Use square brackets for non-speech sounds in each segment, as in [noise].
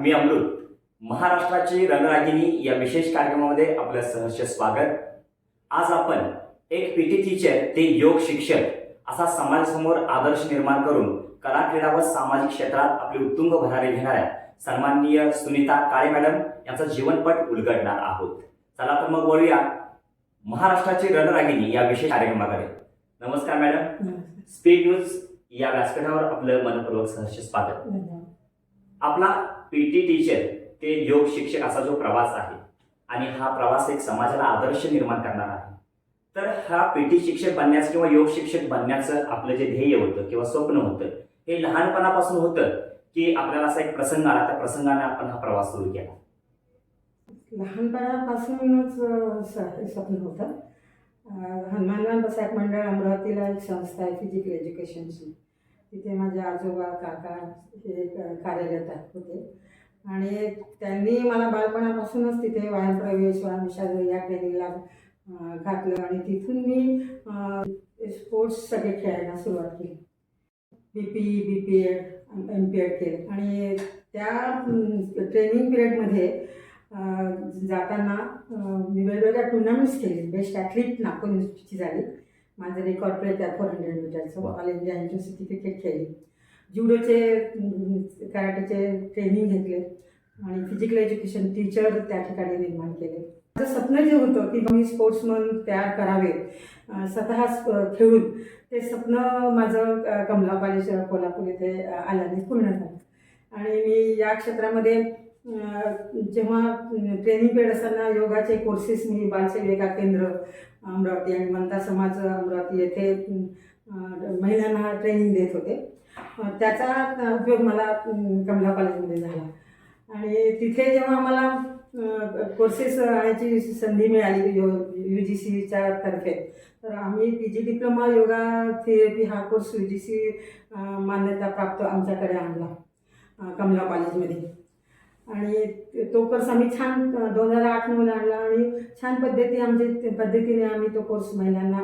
मी अमृत महाराष्ट्राची रणरागिणी या विशेष कार्यक्रमामध्ये आपलं सहर्ष स्वागत. आज आपण एक पीटी टीचर ते योग शिक्षक असा समाजासमोर आदर्श निर्माण करून कला क्रीडा व सामाजिक क्षेत्रात आपले उत्तुंग भरारी घेणाऱ्या सन्माननीय सुनीता काळे मॅडम यांचा जीवनपट उलगडणार आहोत. चला तर मग बोलूया महाराष्ट्राची रणरागिणी या विशेष कार्यक्रमाकडे. नमस्कार मॅडम. स्पीड न्यूज या व्यासपीठावर आपलं मनपूर्वक सहर्ष स्वागत. आपला आपला पीटी टीचर ते योग शिक्षक असा जो प्रवास आहे आणि हा प्रवास एक समाजाला आदर्श निर्माण करणार आहे. तर हा पीटी शिक्षक बनण्याचं किंवा योग शिक्षक बनण्याचं आपलं जे ध्येय होतं किंवा स्वप्न होतं हे लहानपणापासून होतं की आपल्याला असा एक प्रसंग आला त्या प्रसंगाने आपण हा प्रवास सुरू केला. लहानपणापासूनच स्वप्न होतं. अं, हनुमानलाल मंडळ अमरावतीला एक संस्था आहे फिजिकल एज्युकेशनची तिथे माझे आजोबा काका हे कार्यरत आहेत होते. आणि त्यांनी मला बालपणापासूनच तिथे वाहन प्रवेश व्यायाम या ट्रेनिंगला घातलं आणि तिथून मी स्पोर्ट्स सगळे खेळायला सुरुवात केली. B P B P Ed M P Ed केलं आणि त्या ट्रेनिंग पिरियडमध्ये जाताना मी वेगवेगळ्या टुर्नामेंट्स केले. बेस्ट ॲथलीट नागपूरची झाली. माझं रेकॉर्ड ब्रेक आहे फोर हंड्रेड मीटरचं. ऑल इंडिया युनिव्हर्सिटी क्रिकेट खेळली. जुडोचे अं, कराटेचे ट्रेनिंग घेतले. आणि फिजिकल एज्युकेशन टीचर त्या ठिकाणी निर्माण केले. माझं स्वप्न जे होतं की मी स्पोर्ट्समन तयार करावे स्वतः खेळून ते स्वप्न माझं कमला कॉलेज कोल्हापूर अं, आल्याने पूर्ण झालं. आणि मी या क्षेत्रामध्ये जेव्हा ट्रेनिंग पिरियड असताना योगाचे कोर्सेस मी बालसेविका केंद्र अमरावती आणि मनता समाज अमरावती येथे महिलांना ट्रेनिंग देत होते. त्याचा उपयोग मला कमला कॉलेजमध्ये झाला. आणि तिथे जेव्हा मला कोर्सेस आणायची संधी मिळाली यो यू जी सीच्या तर्फे तर आम्ही P G diploma yoga therapy हा कोर्स यू जी सी मान्यता प्राप्त आमच्याकडे आणला कमला कॉलेजमध्ये आणि तो कोर्स आम्ही छान दोन हजार आठ नऊला आणला आणि छान पद्धती आमचे पद्धतीने आम्ही तो कोर्स महिलांना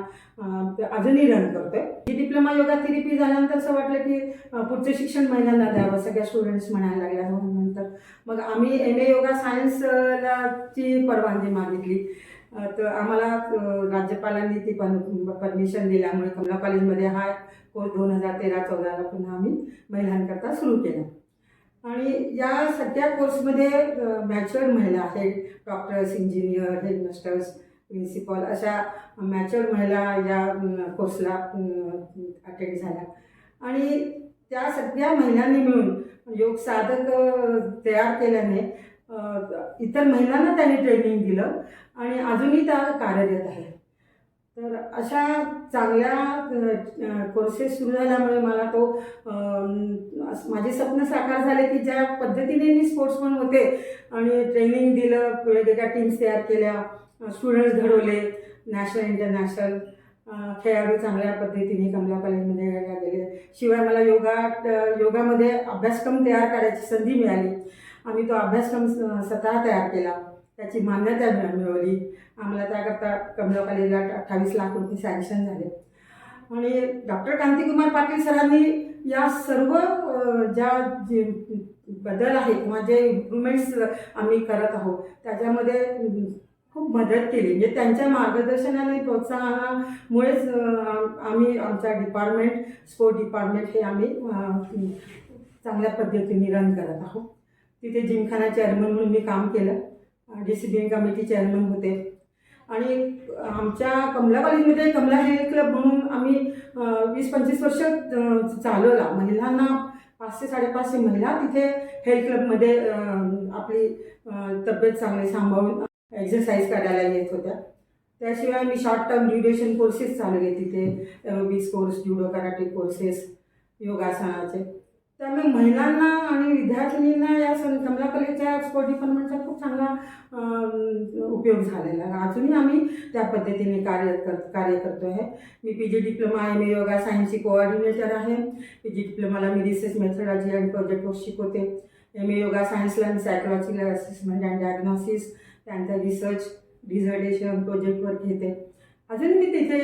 अजूनही रन करतोय. ही डिप्लोमा योगा थेरपी झाल्यानंतर असं वाटलं की पुढचं शिक्षण महिलांना द्यावं सगळ्या स्टुडंट्स म्हणायला लागल्या. नंतर मग आम्ही एम ए योगा सायन्सला ची परवानगी मागितली. तर आम्हाला राज्यपालांनी ती पण परमिशन दिल्यामुळे कमला कॉलेजमध्ये हा कोर्स दोन हजार तेरा चौदाला पुन्हा आम्ही महिलांकरता सुरू केला. आणि या सगळ्या कोर्समध्ये बॅचलर महिला आहेत डॉक्टर्स इंजिनियर हेडमास्टर्स प्रिन्सिपॉल अशा मॅच्युअर महिला या कोर्सला अटेंड झाल्या. आणि त्या सगळ्या महिलांनी मिळून योग साधक तयार केल्याने इतर महिलांना त्यांनी ट्रेनिंग दिलं आणि अजूनही त्या कार्यरत आहे तर अशा चांगल्या कोर्सेस सुरू झाल्यामुळे मला तो माझे स्वप्न साकार झाले की ज्या पद्धतीने मी स्पोर्ट्समन होते आणि ट्रेनिंग दिलं वेगवेगळ्या टीम्स तयार केल्या स्टुडंट्स घडवले नॅशनल इंटरनॅशनल खेळाडू चांगल्या पद्धतीने कमला कॉलेजमध्ये घडल्या गेले. शिवाय मला योगा योगामध्ये अभ्यासक्रम तयार करायची संधी मिळाली. आम्ही तो अभ्यासक्रम स- स्वतः तयार केला. त्याची मान्यता मिळवली. आम्हाला त्याकरता कमला कॉलेजला अठ्ठावीस लाख रुपये सॅन्क्शन झाले. आणि डॉक्टर कांतिकुमार पाटील सरांनी या सर्व ज्या जे बदल आहे किंवा जे इम्प्रुव्हमेंट्स आम्ही करत आहोत त्याच्यामध्ये खूप मदत केली. म्हणजे त्यांच्या मार्गदर्शनाने प्रोत्साहनामुळेच आम्ही आमचा डिपार्टमेंट स्पोर्ट डिपार्टमेंट हे आम्ही चांगल्या पद्धतीने रन करत आहोत. तिथे जिमखाना चेअरमन म्हणून मी काम केलं. डिसिप्लिन कमिटी चेअरमन होते. आणि आमच्या कमला कॉलेजमध्ये कमला हेल्थ क्लब म्हणून आम्ही वीस पंचवीस वर्ष चालवला. महिलांना पाचशे साडेपाचशे महिला तिथे हेल्थ क्लबमध्ये आपली तब्येत चांगली सांभाळून एक्सरसाइज करायला येत होत्या. त्याशिवाय मी शॉर्ट टर्म ड्युरेशन कोर्सेस चालवले तिथे aerobics course judo karate courses योगासनाचे. त्यामुळे महिलांना आणि विद्यार्थिनींना या सं कमलाकलेच्या स्पोर्ट डिपार्टमेंटचा म्हणजे खूप चांगला उपयोग झालेला आहे. अजूनही आम्ही त्या पद्धतीने कार्य कर कार्य करतो आहे. मी P G diploma M A yoga सायन्सची कोऑर्डिनेटर आहे. पी जी डिप्लोमाला मी research methodology and project work शिकवते. एम ए योगा सायन्सला मी सायकोलॉजिकल असेसमेंट अँड डायग्नॉसिस त्यानंतर रिसर्च डिझर्टेशन प्रोजेक्ट वर्क घेते. अजून मी तिथे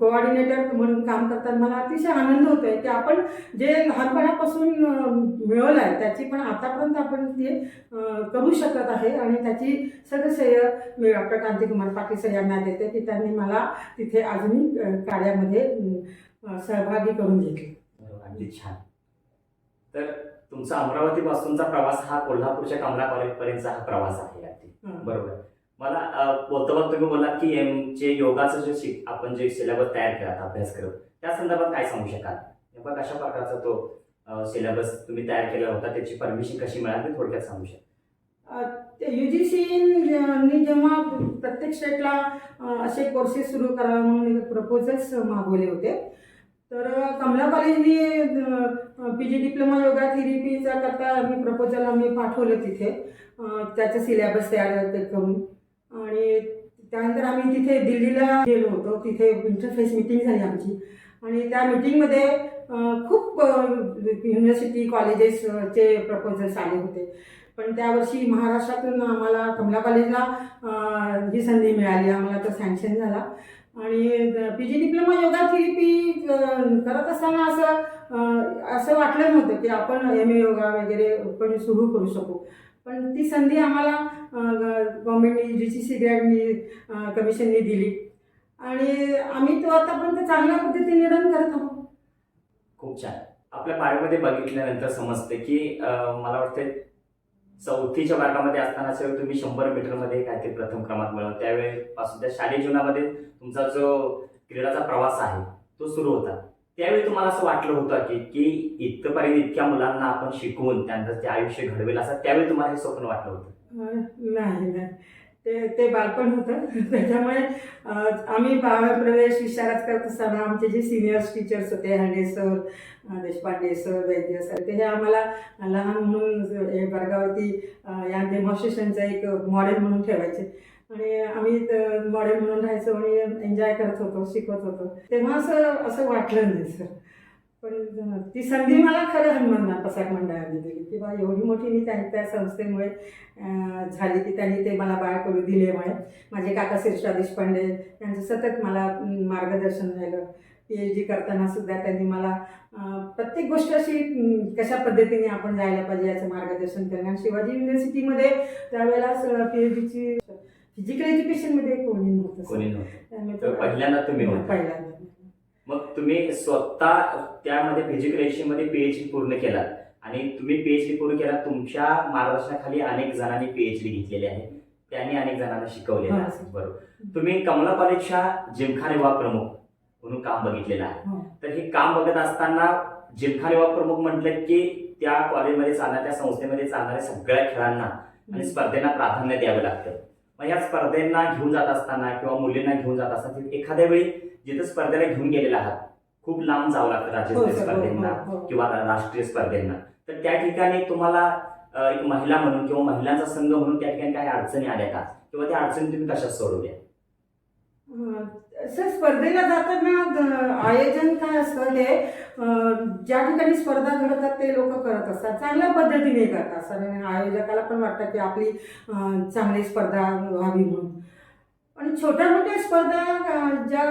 कोऑर्डिनेटर म्हणून काम करताना मला अतिशय आनंद होतोय की आपण जे लहानपणापासून मिळवलं आहे त्याची पण आतापर्यंत आपण ते करू शकत आहे आणि त्याची सगळं श्रेय मी डॉक्टर कांतिकुमार पाटील सर यांना देते की त्यांनी मला तिथे अजूनही कार्यामध्ये सहभागी करून घेतले. अगदी छान. तर तुमचा अमरावती पासूनचा प्रवास हा कोल्हापूरच्या कमला कॉलेज पर्यंतचा हा प्रवास आहे अगदी. बरोबर. मला अ, तुम्ही बोलात की एम जे योगाचं जे शिक आपण जे सिलेबस तयार केला अभ्यास करत त्या संदर्भात काय सांगू शकाल? नेमका कशा प्रकारचा तो सिलेबस तुम्ही तयार केला होता? त्याची परमिशन कशी मिळाली? ते थोडक्यात सांगू शकाल. यू जी सी जेव्हा प्रत्येक स्टेटला असे कोर्सेस सुरू करावे म्हणून प्रपोजल्स मागवले होते. तर कमला कॉलेजनी पी जी डिप्लोमा योगा थेरपीचा करता आम्ही प्रपोजल आम्ही पाठवलं तिथे. त्याचं सिलेबस तयार करून. आणि त्यानंतर आम्ही तिथे दिल्लीला गेलो होतो. तिथे इंटरफेस मिटिंग झाली आमची. आणि त्या मिटिंगमध्ये खूप युनिव्हर्सिटी कॉलेजेसचे प्रपोजल्स आले होते. पण त्यावर्षी महाराष्ट्रातून आम्हाला कमला कॉलेजला ही संधी मिळाली. आम्हाला तो सँक्शन झाला. आणि P G diploma yoga therapy करत असताना असं असं वाटलं नव्हतं की आपण एम ए योगा वगैरे पण सुरू करू शकू. पण ती संधी आम्हाला गव्हर्नमेंटनी जी सी सी ग्रँडनी कमिशननी दिली. आणि आम्ही तो आतापर्यंत चांगल्या पद्धतीने रन करत आहोत. खूप छान. आपल्या बाळेमध्ये बघितल्यानंतर समजते की मला वाटते चौथीच्या वर्गामध्ये असताना जेव्हा तुम्ही शंभर मीटरमध्ये काहीतरी प्रथम क्रमांक मिळवला. त्यावेळेपासून त्या शालेय जीवनामध्ये तुमचा जो क्रीडाचा प्रवास आहे तो सुरू होता. त्यावेळी तुम्हाला असं वाटलं होतं की की इथपर्यंत इतक्या मुलांना आपण शिकवून त्यांचं ते आयुष्य घडवेल असं त्यावेळी तुम्हाला हे स्वप्न वाटलं होतं? नाही नाही. ते ते बालपण होतं. [laughs] त्याच्यामुळे आम्ही बाळ प्रवेश विचारात करत असताना आमचे जे सिनियर्स टीचर्स होते Hande sir Deshpande sir Vaidya sir ते हे आम्हाला लहान म्हणून हे वर्गावरती या डेमॉन्स्ट्रेशनचं एक मॉडेल म्हणून ठेवायचे. आणि आम्ही मॉडेल म्हणून राहायचो आणि एन्जॉय करत होतो शिकवत होतो. तेव्हा असं असं वाटलं नाही सर पण ती संधी मला खरं हनुमान पसाक मंडळाने दिली. की बा एवढी मोठी मी त्या त्या संस्थेमुळे झाली की त्यांनी ते मला बाळ करू दिल्यामुळे माझे काका शिरषा देशपांडे यांचं सतत मला मार्गदर्शन झालं पी एच डी करताना सुद्धा त्यांनी मला प्रत्येक गोष्ट अशी कशा पद्धतीने आपण जायला पाहिजे याचं मार्गदर्शन केलं. आणि शिवाजी युनिव्हर्सिटीमध्ये त्यावेळेला पी एच डीची फिजिकल एज्युकेशनमध्ये कोणी नव्हतं. कोणी नव्हतं. त्यामुळे तर तो- पहिल्यांदा तुम्ही होता. पहिल्यांदा. मग तुम्ही स्वतः त्यामध्ये फिजिकल एज्युकेशनमध्ये पीएचडी पूर्ण केला आणि तुम्ही पीएचडी पूर्ण केला तुमच्या मार्गदर्शनाखाली अनेक जणांनी पीएचडी घेतलेली आहे त्यांनी अनेक जणांना शिकवलेलं हा, आहे. सर. बरोबर. तुम्ही कमला कॉलेजच्या जिमखाना विभाग प्रमुख म्हणून काम बघितलेलं आहे. हो. तर हे काम बघत असताना जिमखाना विभाग प्रमुख म्हटलं की त्या कॉलेजमध्ये चालणाऱ्या त्या संस्थेमध्ये चालणाऱ्या सगळ्या खेळांना आणि स्पर्धेला प्राधान्य द्यावं लागतं. मग या स्पर्धेंना घेऊन जात असताना किंवा मुलींना घेऊन जात असताना एखाद्या वेळी जिथं स्पर्धेला घेऊन गेलेला आहात खूप लांब जावं लागतं राज्यस्तरीय. हो, स्पर्धेंना हो, हो. किंवा राष्ट्रीय स्पर्धेंना तर त्या ठिकाणी तुम्हाला एक महिला म्हणून किंवा महिलांचा संघ म्हणून त्या ठिकाणी काही अडचणी आल्या का किंवा त्या अडचणी तुम्ही कशा सोडवल्या सर स्पर्धेला जाताना आयोजन काय असतं हे ज्या ठिकाणी स्पर्धा घडतात ते लोक करत असतात. चांगल्या पद्धतीने करतात सर. आयोजकाला पण वाटतं की आपली चांगली स्पर्धा व्हावी म्हणून. आणि छोट्या मोठ्या स्पर्धा ज्या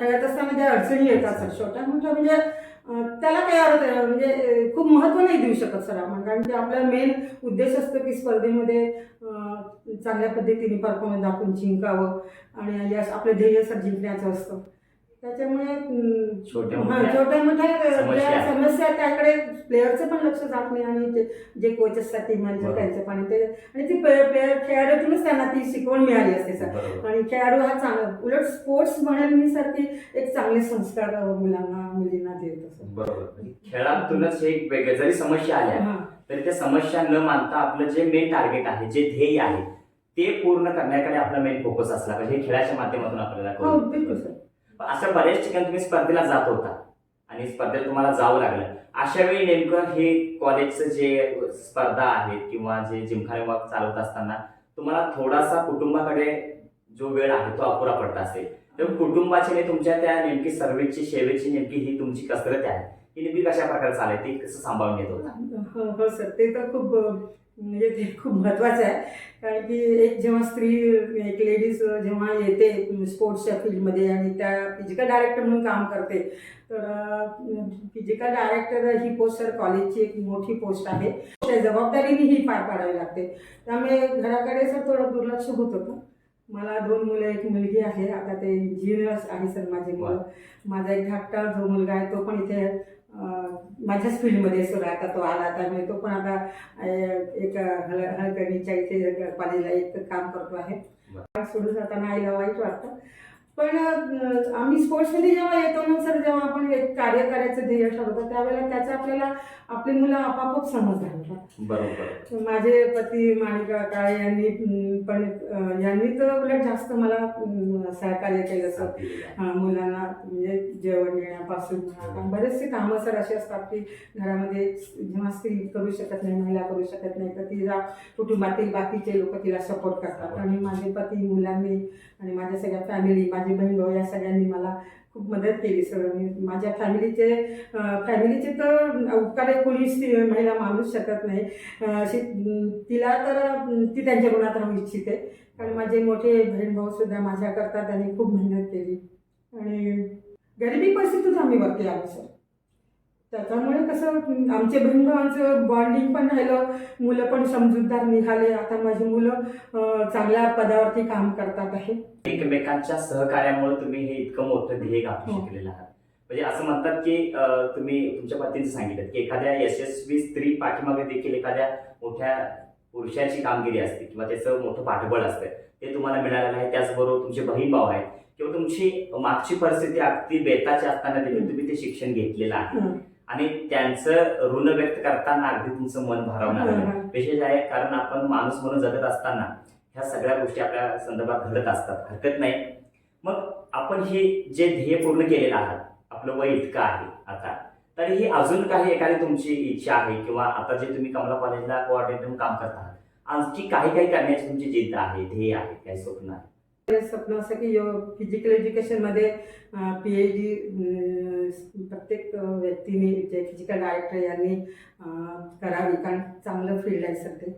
खेळत असताना ज्या अडचणी येतात सर छोट्या मोठ्या म्हणजे त्याला काही अर्थ म्हणजे खूप महत्त्व नाही देऊ शकत सर आपण. कारण की आपला मेन उद्देश असतो की स्पर्धेमध्ये चांगल्या पद्धतीने परफॉर्मन्स दाखवून जिंकावं आणि यश आपलं ध्येय सर जिंकण्याचं असतं. त्याच्यामुळे छोट्या मोठ्या छोट्या मोठ्या समस्या. त्याकडे प्लेअरचं पण लक्ष जात नाही आणि ते जे कोच असतात टीमांचे बरोबर. त्यांचं पण ते आणि ती प्लेअर खेळाडूतूनच त्यांना ती शिकवण मिळाली असते सर. बरोबर. आणि खेळाडू हा चांगला उलट स्पोर्ट्स म्हणेल मी सर की एक चांगले संस्कार मुलांना मुलींना देत असतो. बरोबर. म्हणजे खेळातूनच हे एक वेगळे जरी समस्या आल्या हा. तरी त्या समस्या न मानता आपलं जे मेन टार्गेट आहे जे ध्येय आहे ते पूर्ण करण्याकडे आपला मेन फोकस असला पाहिजे. हे खेळाच्या माध्यमातून आपल्याला हो बिलकुल सर. असं अशा बऱ्याच ठिकाणी तुम्ही स्पर्धेला जात होता. आणि स्पर्धेला तुम्हाला जावं लागलं. अशा वेळी नेमकं हे कॉलेजचं जे स्पर्धा आहेत किंवा जे जिमखाने वर्ग चालवत असताना तुम्हाला थोडासा कुटुंबाकडे जो वेळ आहे तो अपुरा पडत असेल. तर कुटुंबाची नाही तुमच्या त्या नेमकी सर्व्हिसची सेवेची नेमकी ही तुमची कसरत आहे. ही नेमकी कशा प्रकारे चालेल ती कसं सांभाळून येत होता? हो, हो सर. ते तर खूप म्हणजे ते खूप महत्त्वाचं आहे. कारण की एक जेव्हा स्त्री एक लेडीज जेव्हा येते स्पोर्ट्सच्या फील्डमध्ये आणि त्या फिजिकल डायरेक्टर म्हणून काम करते तर फिजिकल डायरेक्टर ही पोस्ट सर कॉलेजची एक मोठी पोस्ट आहे. त्या जबाबदारीने ही पार पाडावी लागते. त्यामुळे घराकडे सर थोडं दुर्लक्ष होत होतं. मला दोन मुलं एक मुलगी आहे. आता ते इंजिनियर्स आहे सर माझे मुलं. माझा एक धाकटा जो मुलगा आहे तो पण इथे माझ्याच फील्डमध्ये सर आता तो आला त्यामुळे तो पण आता एक हल हलकर्णीच्या इथे कॉलेजला एक काम करतो आहे. सोडून जाताना आईला वाईट वाटतं. पण आम्ही स्पोर्ट्समध्ये जेव्हा येतो ना सर जेव्हा आपण एक कार्य करायचं ध्येय ठरवतो त्यावेळेला त्याचं आपल्याला आपली मुलं आपापच समजदार होतात बरोबर. माझे पती माणिका काळे यांनी पण यांनी तर उलट जास्त मला सहकार्य केलं सर. मुलांना म्हणजे जेवण देण्यापासून म्हणा. बरेचसे कामं सर असे असतात की घरामध्ये जेव्हा स्त्री करू शकत नाही महिला करू शकत नाही तर तिला कुटुंबातील बाकीचे लोक तिला सपोर्ट करतात. आणि माझे पती मुलांनी आणि माझ्या सगळ्या फॅमिली माझी बहीण भाऊ या सगळ्यांनी मला खूप मदत केली सर माझ्या फॅमिलीचे फॅमिलीचे तर उपकार कोणीच कोणी महिला मानूच शकत नाही. अशी तिला तर ती त्यांच्या गुणात राहू इच्छिते. कारण माझे मोठे बहीण भाऊ सुद्धा माझ्याकरता त्यांनी खूप मेहनत केली. आणि गरिबी परिस्थितीत आम्ही वरती आलो सर. त्याच्यामुळे कसं आमचे बहीण भावांचं बॉन्डिंग पण राहिलं मुलं पण समजूतदार निघाले. आता माझी मुलं चांगल्या पदावरती काम करतात आहे. एकमेकांच्या सहकार्यामुळे तुम्ही हे इतकं मोठं ध्येय गाठू हो. शकलेलं आहात. म्हणजे असं म्हणतात की तुम्ही तुमच्या पत्नीचं सांगितलं की एखाद्या यशस्वी स्त्री पाठीमागे देखील एखाद्या मोठ्या पुरुषाची कामगिरी असते किंवा त्याचं मोठं पाठबळ असतं. ते तुम्हाला मिळालेलं आहे. त्याचबरोबर तुमचे बहीण भाऊ आहेत. किंवा तुमची मागची परिस्थिती अगदी बेताची असताना देखील तुम्ही ते शिक्षण घेतलेलं आहे. आणि त्यांचं ऋण व्यक्त करताना अगदी तुमचं मन भारावणार. विशेष आहे कारण आपण माणूस म्हणून जगत असताना ह्या सगळ्या गोष्टी आपल्या संदर्भात घडत असतात. हरकत नाही. मग आपण हे जे ध्येय पूर्ण केलेलं आहात आपलं वय इतकं आहे आता तर ही अजून काही एखादी तुमची इच्छा आहे किंवा आता जे तुम्ही कमला कॉलेजला कोऑर्डिनेटर म्हणून काम करता आणखी काही काही करण्याची तुमची जिद्द आहे ध्येय आहे काही स्वप्न आहे? स्वप्न असं की फिजिकल एज्युकेशनमध्ये पी एच डी प्रत्येक व्यक्तीने जे फिजिकल डायरेक्टर यांनी करावी. कारण चांगलं फील्ड आहे सर ते.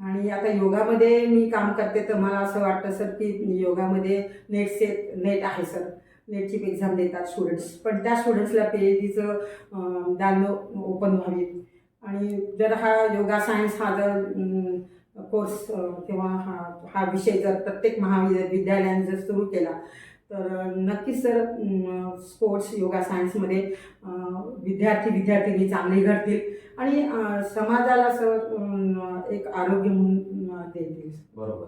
आणि आता योगामध्ये मी काम करते तर मला असं वाटतं सर की योगामध्ये नेटचे नेट आहे सर. नेटची एक्झाम देतात स्टुडंट्स पण त्या स्टुडंट्सला पी एच डीचं दान ओपन व्हावी. आणि जर हा योगा सायन्स हा जर कोर्स किंवा हा हा विषय जर प्रत्येक महाविद्यालयाने जर सुरू केला तर नक्कीच सर स्पोर्ट्स योगा सायन्समध्ये विद्यार्थी विद्यार्थिनी चांगले घडतील आणि समाजाला सर एक आरोग्य म्हणून देतील बरोबर.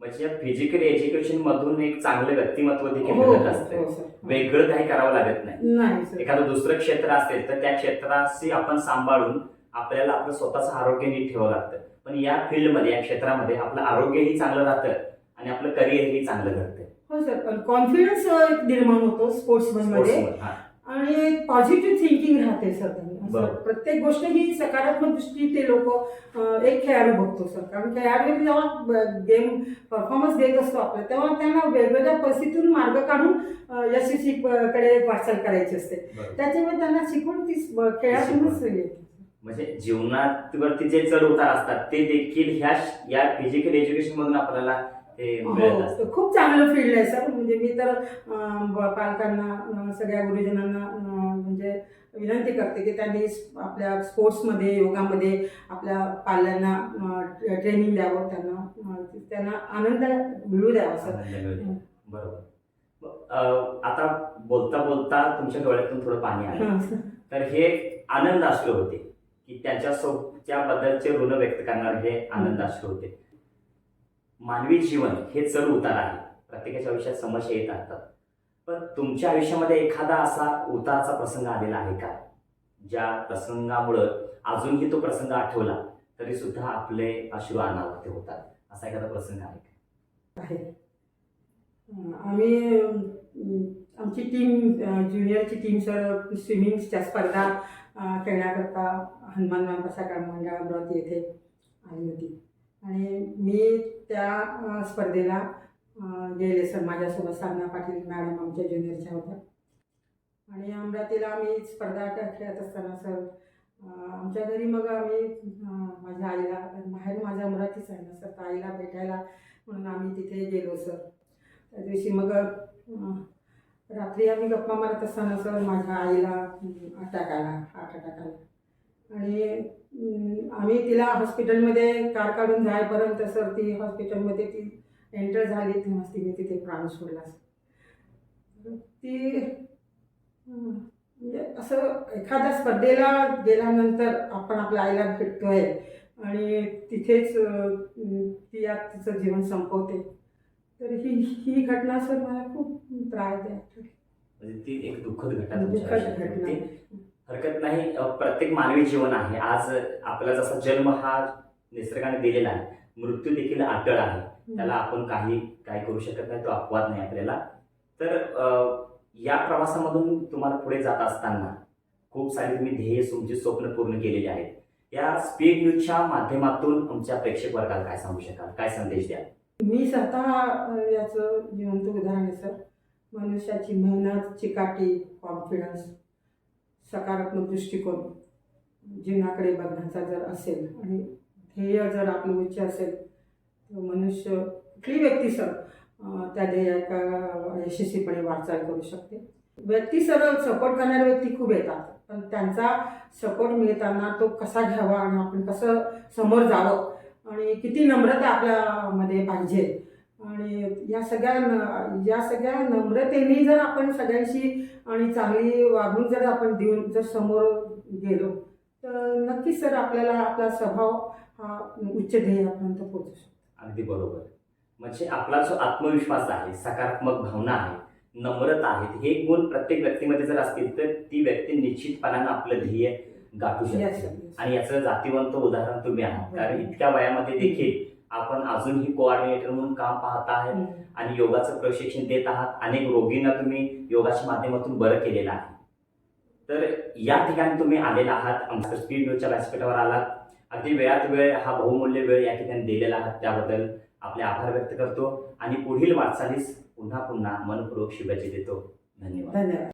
म्हणजे फिजिकल एज्युकेशन मधून एक चांगलं व्यक्तिमत्व देखील हो घडत असतं हो, वेगळं काही करावं लागत नाही. एखादं दुसरं क्षेत्र असेल तर त्या क्षेत्राशी आपण सांभाळून आपल्याला आपलं स्वतःचं आरोग्य नीट ठेवावं लागतं. पण या फील्डमध्ये या क्षेत्रामध्ये आपलं आरोग्यही चांगलं राहतं आणि आपलं करिअरही चांगलं घडतं हो सर कॉन्फिडन्स निर्माण होतो Sportsमध्ये. हा. आणि पॉझिटिव्ह थिंकिंग राहते सर त्यांनी. प्रत्येक गोष्ट ही सकारात्मक दृष्टी ते लोक एक खेळाडू बघतो सर कारण खेळाडू जेव्हा गेम परफॉर्मन्स देत असतो आपलं तेव्हा त्यांना वेगवेगळ्या परिस्थितीतून मार्ग काढून अ, यशस्वी प- कडे वाटचाल करायची असते. त्याच्यामुळे त्यांना शिकवण ती खेळातूनच येते म्हणजे जीवनावरती जे चढ उतार असतात ते देखील ह्या या फिजिकल एज्युकेशन मधून आपल्याला ते मिळत हो. खूप चांगलं फील्ड आहे सर. म्हणजे मी तर पालकांना सगळ्या गुरुजनांना म्हणजे विनंती करते की त्यांनी आपल्या स्पोर्ट्समध्ये योगामध्ये आपल्या पाल्यांना ट्रेनिंग द्यावं त्यांना त्यांना आनंद मिळू द्यावा सर. बरोबर. आता बोलता बोलता तुमच्या डोळ्यातून थोडं पाणी आलं. हं. तर हे आनंद अश्रू होते. की त्याच्या त्याबद्दलचे ऋण व्यक्त करणारे हे आनंद होते. मानवी जीवन हे चढ उतार आहे. प्रत्येकाच्या आयुष्यात समस्या येत असतात. पण तुमच्या आयुष्यामध्ये एखादा असा उतारचा प्रसंग आलेला आहे का? ज्या प्रसंगामुळं अजूनही तो प्रसंग आठवला तरी सुद्धा आपले अश्रू अनावरते होतात. असा एखादा प्रसंग आहे का? आहे. आम्ही आमची टीम ज्युनियरची टीम सर स्विमिंगच्या स्पर्धा खेळण्याकरता हनुमान मानपासा मंडळ अमरावती येथे आली होती. आणि मी त्या स्पर्धेला गेले सर माझ्यासोबत साधना पाटील मॅडम आमच्या ज्युनियरच्या होत्या. आणि अमरावतीला आम्ही स्पर्धा खेळत असताना सर आमच्या घरी मग आम्ही माझ्या आईला माहेर माझ्या अमरावतीच आहे ना सर तर आईला भेटायला म्हणून आम्ही तिथे गेलो सर. त्या दिवशी मग रात्री आम्ही गप्पा मारत असताना सर माझ्या आईला अटॅक आला हार्ट अटॅक आला. आणि आम्ही तिला हॉस्पिटलमध्ये कार काढून जायपर्यंत सर ती हॉस्पिटलमध्ये ती एंटर झाली. तेव्हाच तिने तिथे प्राण सोडला. ती म्हणजे असं एखाद्या स्पर्धेला गेल्यानंतर आपण आपल्या आईला भेटतोय आणि तिथेच ती आज तिचं जीवन संपवते. तर ही ही घटना सर मला खूप त्रास द्या. म्हणजे ती एक दुःखद घटना तुमच्या दुःखद आयुष्यात घटना. घडली. हरकत नाही अ, प्रत्येक मानवी जीवन आहे. आज आपला जसा जन्म हा निसर्गाने दिलेला आहे मृत्यू देखील अटळ आहे. त्याला आपण काही काय करू शकत नाही तो अपवाद नाही आपल्याला. तर अ, या प्रवासामधून तुम्हाला पुढे जात असताना खूप सारी तुम्ही ध्येय तुमची स्वप्न पूर्ण केलेली आहेत. या स्पीड न्यूजच्या माध्यमातून आमच्या प्रेक्षक वर्गाला काय सांगू शकाल? काय संदेश द्या मी स्वतः याचं जिवंत उदाहरण आहे सर. मनुष्याची मेहनत चिकाटी कॉन्फिडन्स सकारात्मक दृष्टिकोन जीवनाकडे बघण्याचा जर असेल आणि ध्येय जर आपलं उच्च असेल तर मनुष्य कुठली व्यक्ती सर त्या ध्येयाका यशस्वीपणे वाटचाल करू शकते. व्यक्ती सर सपोर्ट करणारे व्यक्ती खूप येतात. पण त्यांचा सपोर्ट मिळताना तो कसा घ्यावा आणि आपण कसं समोर जावं आणि किती नम्रता आपल्यामध्ये पाहिजे. आणि या सगळ्या न या सगळ्या नम्रतेने जर आपण सगळ्यांशी आणि चांगली वागणूक जर आपण देऊन जर समोर गेलो तर नक्कीच सर आपल्याला आपला स्वभाव हा उच्च ध्येयापर्यंत पोहोचू शकतो. अगदी बरोबर. म्हणजे आपला जो आत्मविश्वास आहे सकारात्मक भावना आहे नम्रता आहेत हे गुण प्रत्येक व्यक्तीमध्ये जर असतील तर ती व्यक्ती निश्चितपणानं आपलं ध्येय गाठू शकते. आणि याचं जातीवंत उदाहरण तुम्ही आहात. हो. कारण इतक्या वयामध्ये देखील आपण अजूनही कोऑर्डिनेटर म्हणून काम पाहत आहे हम्म. आणि योगाचं प्रशिक्षण देत आहात. अनेक रोगींना तुम्ही योगाच्या माध्यमातून बरं केलेलं आहे. तर या ठिकाणी तुम्ही आलेला आहात. आमच्या स्पीड न्यूजच्या व्यासपीठावर आलात. अगदी वेळात वेळ हा बहुमूल्य वेळ या ठिकाणी दिलेला आहात. त्याबद्दल आपले आभार व्यक्त करतो. आणि पुढील वाटचालीस पुन्हा पुन्हा मनपूर्वक शुभेच्छा देतो. धन्यवाद. धन्यवाद.